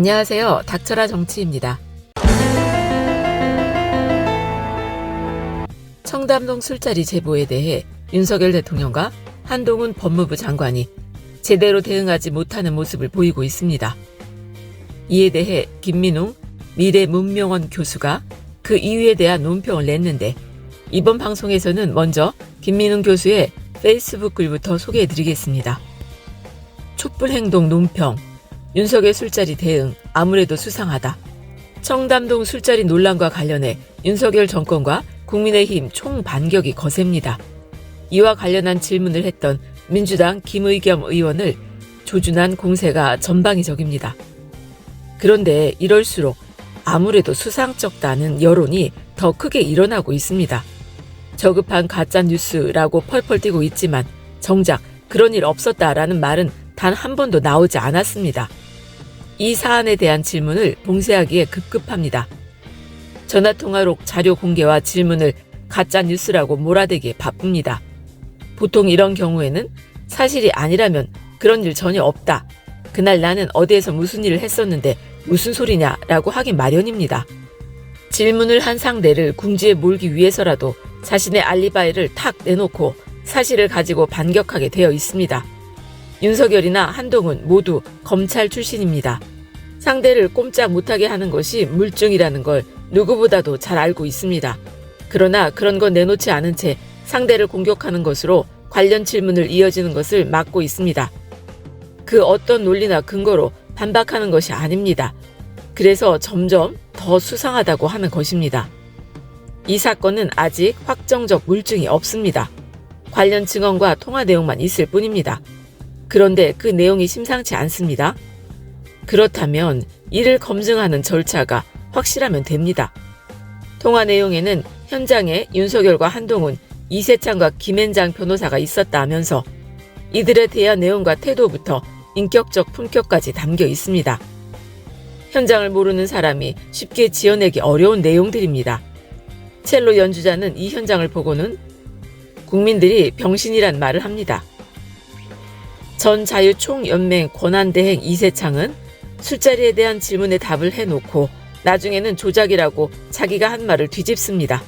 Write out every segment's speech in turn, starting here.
안녕하세요. 닥쳐라 정치입니다. 청담동 술자리 제보에 대해 윤석열 대통령과 한동훈 법무부 장관이 제대로 대응하지 못하는 모습을 보이고 있습니다. 이에 대해 김민웅 미래 문명원 교수가 그 이유에 대한 논평을 냈는데 이번 방송에서는 먼저 김민웅 교수의 페이스북 글부터 소개해 드리겠습니다. 촛불 행동 논평 윤석의 술자리 대응 아무래도 수상하다. 청담동 술자리 논란과 관련해 윤석열 정권과 국민의힘 총 반격이 거셉니다. 이와 관련한 질문을 했던 민주당 김의겸 의원을 조준한 공세가 전방위적입니다. 그런데 이럴수록 아무래도 수상쩍다는 여론이 더 크게 일어나고 있습니다. 저급한 가짜 뉴스라고 펄펄 뛰고 있지만 정작 그런 일 없었다라는 말은 단 한 번도 나오지 않았습니다. 이 사안에 대한 질문을 봉쇄하기에 급급합니다. 전화통화록 자료 공개와 질문을 가짜 뉴스라고 몰아대기에 바쁩니다. 보통 이런 경우에는 사실이 아니라면 그런 일 전혀 없다. 그날 나는 어디에서 무슨 일을 했었는데 무슨 소리냐라고 하기 마련입니다. 질문을 한 상대를 궁지에 몰기 위해서라도 자신의 알리바이를 탁 내놓고 사실을 가지고 반격하게 되어 있습니다. 윤석열이나 한동훈 모두 검찰 출신입니다. 상대를 꼼짝 못하게 하는 것이 물증이라는 걸 누구보다도 잘 알고 있습니다. 그러나 그런 건 내놓지 않은 채 상대를 공격하는 것으로 관련 질문을 이어지는 것을 막고 있습니다. 그 어떤 논리나 근거로 반박하는 것이 아닙니다. 그래서 점점 더 수상하다고 하는 것입니다. 이 사건은 아직 확정적 물증이 없습니다. 관련 증언과 통화 내용만 있을 뿐입니다. 그런데 그 내용이 심상치 않습니다. 그렇다면 이를 검증하는 절차가 확실하면 됩니다. 통화 내용에는 현장에 윤석열과 한동훈, 이세창과 김앤장 변호사가 있었다면서 이들에 대한 내용과 태도부터 인격적 품격까지 담겨 있습니다. 현장을 모르는 사람이 쉽게 지어내기 어려운 내용들입니다. 첼로 연주자는 이 현장을 보고는 국민들이 병신이란 말을 합니다. 전 자유총연맹 권한대행 이세창은 술자리에 대한 질문에 답을 해놓고 나중에는 조작이라고 자기가 한 말을 뒤집습니다.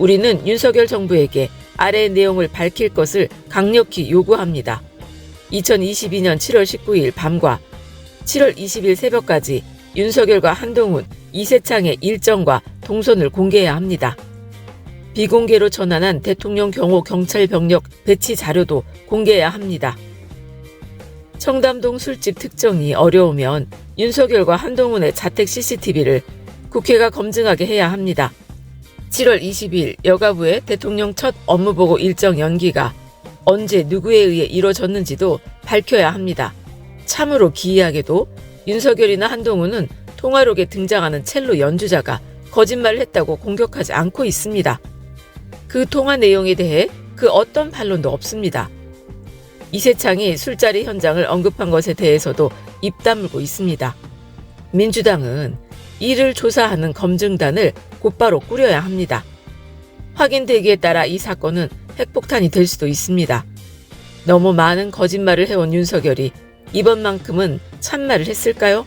우리는 윤석열 정부에게 아래의 내용을 밝힐 것을 강력히 요구합니다. 2022년 7월 19일 밤과 7월 20일 새벽까지 윤석열과 한동훈, 이세창의 일정과 동선을 공개해야 합니다. 비공개로 전환한 대통령 경호 경찰 병력 배치 자료도 공개해야 합니다. 청담동 술집 특정이 어려우면 윤석열과 한동훈의 자택 CCTV를 국회가 검증하게 해야 합니다. 7월 20일 여가부의 대통령 첫 업무보고 일정 연기가 언제 누구에 의해 이뤄졌는지도 밝혀야 합니다. 참으로 기이하게도 윤석열이나 한동훈은 통화록에 등장하는 첼로 연주자가 거짓말을 했다고 공격하지 않고 있습니다. 그 통화 내용에 대해 그 어떤 반론도 없습니다. 이세창이 술자리 현장을 언급한 것에 대해서도 입 다물고 있습니다. 민주당은 이를 조사하는 검증단을 곧바로 꾸려야 합니다. 확인되기에 따라 이 사건은 핵폭탄이 될 수도 있습니다. 너무 많은 거짓말을 해온 윤석열이 이번만큼은 참말을 했을까요?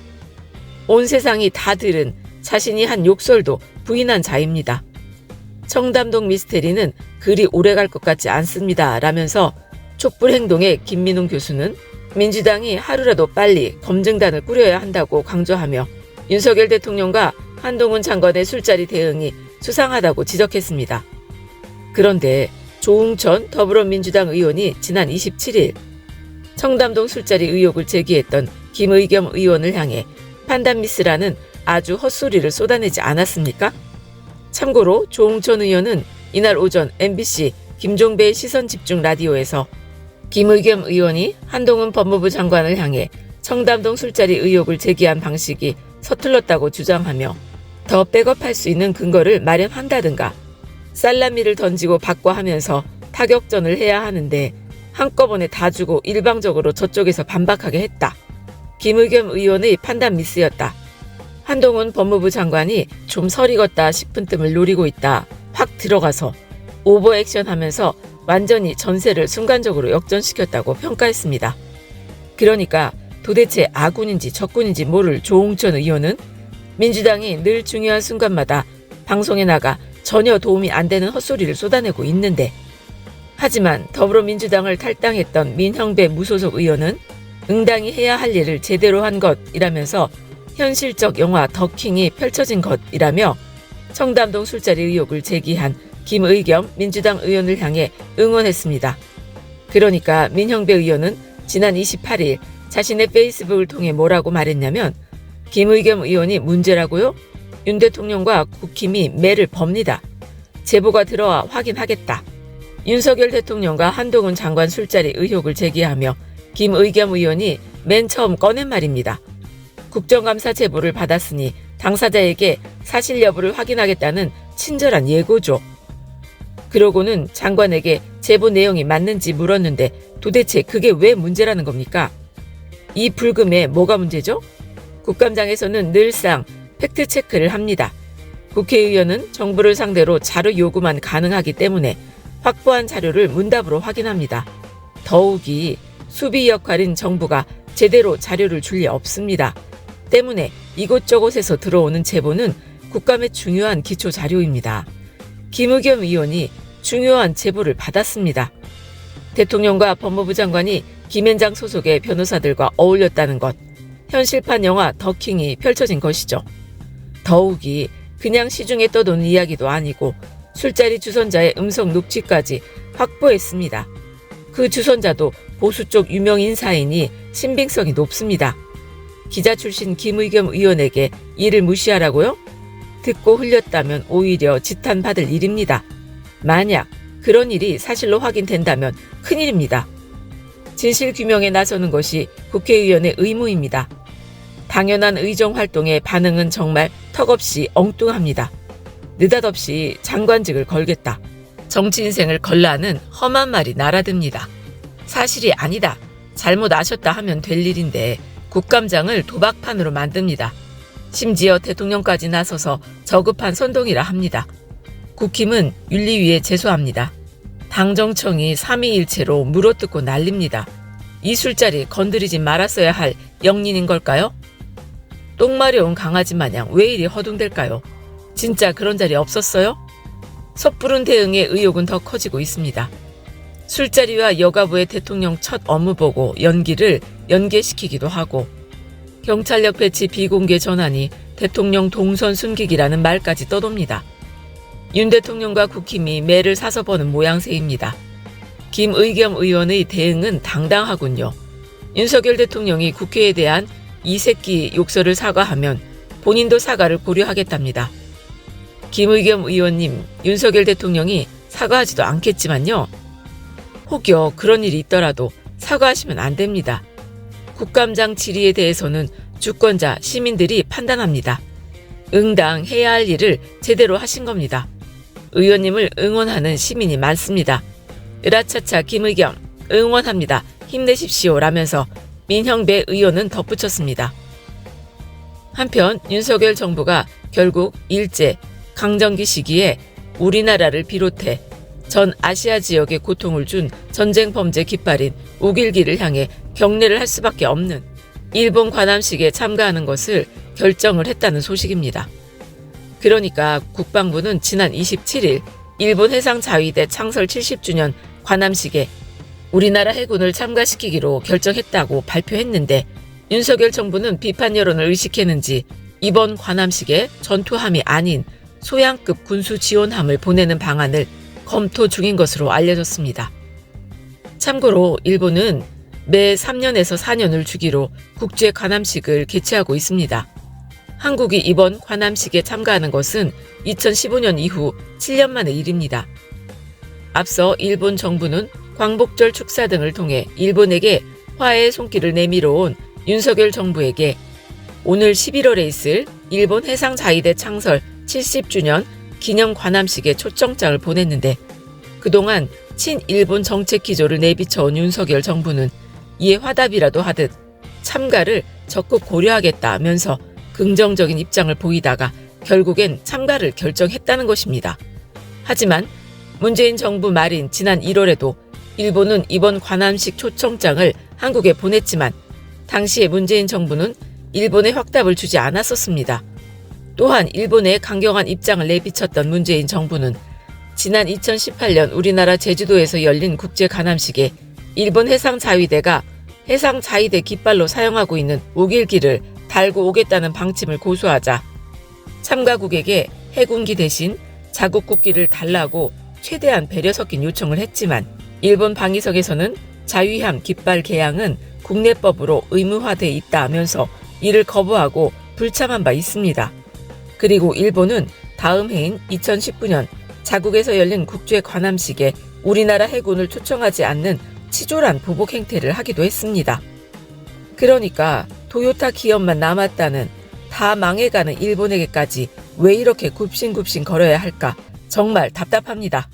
온 세상이 다 들은 자신이 한 욕설도 부인한 자입니다. 청담동 미스테리는 그리 오래 갈 것 같지 않습니다. 라면서 촛불 행동의 김민웅 교수는 민주당이 하루라도 빨리 검증단을 꾸려야 한다고 강조하며 윤석열 대통령과 한동훈 장관의 술자리 대응이 수상하다고 지적했습니다. 그런데 조웅천 더불어민주당 의원이 지난 27일 청담동 술자리 의혹을 제기했던 김의겸 의원을 향해 판단 미스라는 아주 헛소리를 쏟아내지 않았습니까? 참고로 조웅천 의원은 이날 오전 MBC 김종배의 시선 집중 라디오에서 김의겸 의원이 한동훈 법무부 장관을 향해 청담동 술자리 의혹을 제기한 방식이 서툴렀다고 주장하며 더 백업할 수 있는 근거를 마련한다든가 살라미를 던지고 바꿔 하면서 타격전을 해야 하는데 한꺼번에 다 주고 일방적으로 저쪽에서 반박하게 했다. 김의겸 의원의 판단 미스였다. 한동훈 법무부 장관이 좀 설익었다 싶은 뜸을 노리고 있다. 확 들어가서 오버액션 하면서 완전히 전세를 순간적으로 역전시켰다고 평가했습니다. 그러니까 도대체 아군인지 적군인지 모를 조홍천 의원은 민주당이 늘 중요한 순간마다 방송에 나가 전혀 도움이 안 되는 헛소리를 쏟아내고 있는데 하지만 더불어민주당을 탈당했던 민형배 무소속 의원은 응당이 해야 할 일을 제대로 한 것이라면서 현실적 영화 더킹이 펼쳐진 것이라며 청담동 술자리 의혹을 제기한 김의겸 민주당 의원을 향해 응원했습니다. 그러니까 민형배 의원은 지난 28일 자신의 페이스북을 통해 뭐라고 말했냐면 김의겸 의원이 문제라고요? 윤 대통령과 국힘이 매를 법니다. 제보가 들어와 확인하겠다. 윤석열 대통령과 한동훈 장관 술자리 의혹을 제기하며 김의겸 의원이 맨 처음 꺼낸 말입니다. 국정감사 제보를 받았으니 당사자에게 사실 여부를 확인하겠다는 친절한 예고죠. 그러고는 장관에게 제보 내용이 맞는지 물었는데 도대체 그게 왜 문제라는 겁니까? 이 불금에 뭐가 문제죠? 국감장에서는 늘상 팩트 체크를 합니다. 국회의원은 정부를 상대로 자료 요구만 가능하기 때문에 확보한 자료를 문답으로 확인합니다. 더욱이 수비 역할인 정부가 제대로 자료를 줄 리 없습니다. 때문에 이곳저곳에서 들어오는 제보는 국감의 중요한 기초 자료입니다. 김의겸 의원이 중요한 제보를 받았습니다. 대통령과 법무부 장관이 김현장 소속의 변호사들과 어울렸다는 것, 현실판 영화 더킹이 펼쳐진 것이죠. 더욱이 그냥 시중에 떠도는 이야기도 아니고 술자리 주선자의 음성 녹취까지 확보했습니다. 그 주선자도 보수 쪽 유명 인사이니 신빙성이 높습니다. 기자 출신 김의겸 의원에게 이를 무시하라고요? 듣고 흘렸다면 오히려 지탄받을 일입니다. 만약 그런 일이 사실로 확인된다면 큰일입니다. 진실 규명에 나서는 것이 국회의원의 의무입니다. 당연한 의정 활동에 반응은 정말 턱없이 엉뚱합니다. 느닷없이 장관직을 걸겠다. 정치 인생을 걸라는 험한 말이 날아듭니다. 사실이 아니다. 잘못 아셨다 하면 될 일인데 국감장을 도박판으로 만듭니다. 심지어 대통령까지 나서서 저급한 선동이라 합니다. 국힘은 윤리위에 제소합니다. 당정청이 3위일체로 물어뜯고 난립니다. 이 술자리 건드리지 말았어야 할 영린인 걸까요? 똥 마려운 강아지 마냥 왜 이리 허둥댈까요? 진짜 그런 자리 없었어요? 섣부른 대응의 의혹은 더 커지고 있습니다. 술자리와 여가부의 대통령 첫 업무 보고 연기를 연계시키기도 하고 경찰력 배치 비공개 전환이 대통령 동선 숨기기라는 말까지 떠돕니다. 윤 대통령과 국힘이 매를 사서 버는 모양새입니다. 김의겸 의원의 대응은 당당하군요. 윤석열 대통령이 국회에 대한 이 새끼 욕설을 사과하면 본인도 사과를 고려하겠답니다. 김의겸 의원님, 윤석열 대통령이 사과하지도 않겠지만요. 혹여 그런 일이 있더라도 사과하시면 안 됩니다. 국감장 질의에 대해서는 주권자, 시민들이 판단합니다. 응당 해야 할 일을 제대로 하신 겁니다. 의원님을 응원하는 시민이 많습니다. 으라차차 김의겸 응원합니다. 힘내십시오 라면서 민형배 의원은 덧붙였습니다. 한편 윤석열 정부가 결국 일제 강점기 시기에 우리나라를 비롯해 전 아시아 지역에 고통을 준 전쟁 범죄 깃발인 우길기를 향해 경례를 할 수밖에 없는 일본 관함식에 참가하는 것을 결정을 했다는 소식입니다. 그러니까 국방부는 지난 27일 일본 해상자위대 창설 70주년 관함식에 우리나라 해군을 참가시키기로 결정했다고 발표했는데 윤석열 정부는 비판 여론을 의식했는지 이번 관함식에 전투함이 아닌 소양급 군수 지원함을 보내는 방안을 검토 중인 것으로 알려졌습니다. 참고로 일본은 매 3년에서 4년을 주기로 국제 관함식을 개최하고 있습니다. 한국이 이번 관함식에 참가하는 것은 2015년 이후 7년 만의 일입니다. 앞서 일본 정부는 광복절 축사 등을 통해 일본에게 화해의 손길을 내밀어 온 윤석열 정부에게 오늘 11월에 있을 일본 해상자위대 창설 70주년 기념 관함식에 초청장을 보냈는데 그동안 친일본 정책 기조를 내비쳐온 윤석열 정부는 이에 화답이라도 하듯 참가를 적극 고려하겠다면서 긍정적인 입장을 보이다가 결국엔 참가를 결정했다는 것입니다. 하지만 문재인 정부 말인 지난 1월에도 일본은 이번 관함식 초청장을 한국에 보냈지만 당시에 문재인 정부는 일본에 확답을 주지 않았었습니다. 또한 일본에 강경한 입장을 내비쳤던 문재인 정부는 지난 2018년 우리나라 제주도에서 열린 국제 관함식에 일본 해상자위대가 해상자위대 깃발로 사용하고 있는 우길기를 달고 오겠다는 방침을 고수하자 참가국에게 해군기 대신 자국 국기를 달라고 최대한 배려 섞인 요청을 했지만 일본 방위석에서는 자위함 깃발 개양은 국내법으로 의무화돼 있다 하면서 이를 거부하고 불참한 바 있습니다. 그리고 일본은 다음 해인 2019년 자국에서 열린 국제 관함식에 우리나라 해군을 초청하지 않는 치졸한 보복 행태를 하기도 했습니다. 그러니까 토요타 기업만 남았다는 다 망해가는 일본에게까지 왜 이렇게 굽신굽신 걸어야 할까 정말 답답합니다.